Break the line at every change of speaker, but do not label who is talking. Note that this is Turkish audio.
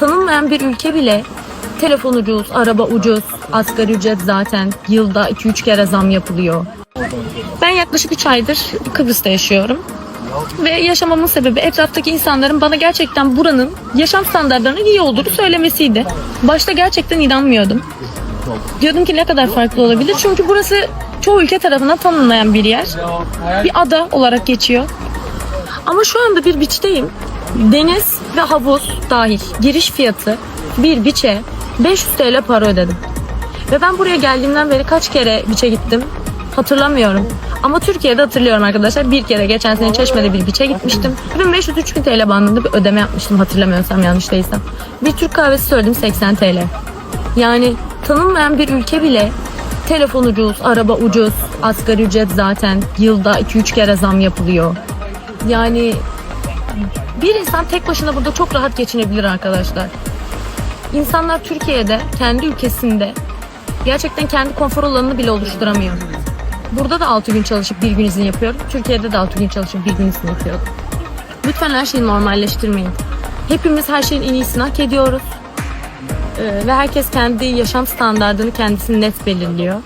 tanınmayan bir ülke bile telefon ucuz, araba ucuz, asgari ücret zaten yılda 2-3 kere zam yapılıyor. Ben yaklaşık 3 aydır Kıbrıs'ta yaşıyorum. Ve yaşamamın sebebi etraftaki insanların bana gerçekten buranın yaşam standartlarının iyi olduğunu söylemesiydi. Başta gerçekten inanmıyordum. Diyordum ki ne kadar farklı olabilir? Çünkü burası çoğu ülke tarafından tanınmayan bir yer. Bir ada olarak geçiyor. Ama şu anda bir biçteyim. Deniz ve havuz dahil giriş fiyatı bir biçe 500 TL para ödedim. Ve ben buraya geldiğimden beri kaç kere biçe gittim hatırlamıyorum. Ama Türkiye'de hatırlıyorum arkadaşlar. Bir kere geçen sene Çeşme'de bir biçe gitmiştim. 1500-3000 TL bandında bir ödeme yapmıştım hatırlamıyorsam yanlış değilsem. Bir Türk kahvesi söyledim 80 TL. Yani tanınmayan bir ülke bile telefon ucuz, araba ucuz, asgari ücret zaten yılda 2-3 kere zam yapılıyor. Yani bir insan tek başına burada çok rahat geçinebilir arkadaşlar. İnsanlar Türkiye'de, kendi ülkesinde gerçekten kendi konfor alanını bile oluşturamıyor. Burada da 6 gün çalışıp bir gün izin yapıyorum. Türkiye'de de 6 gün çalışıp bir gün izin yapıyorum. Lütfen her şeyi normalleştirmeyin. Hepimiz her şeyin en iyisini hak ediyoruz. Ee, ve herkes kendi yaşam standartını kendisi net belirliyor.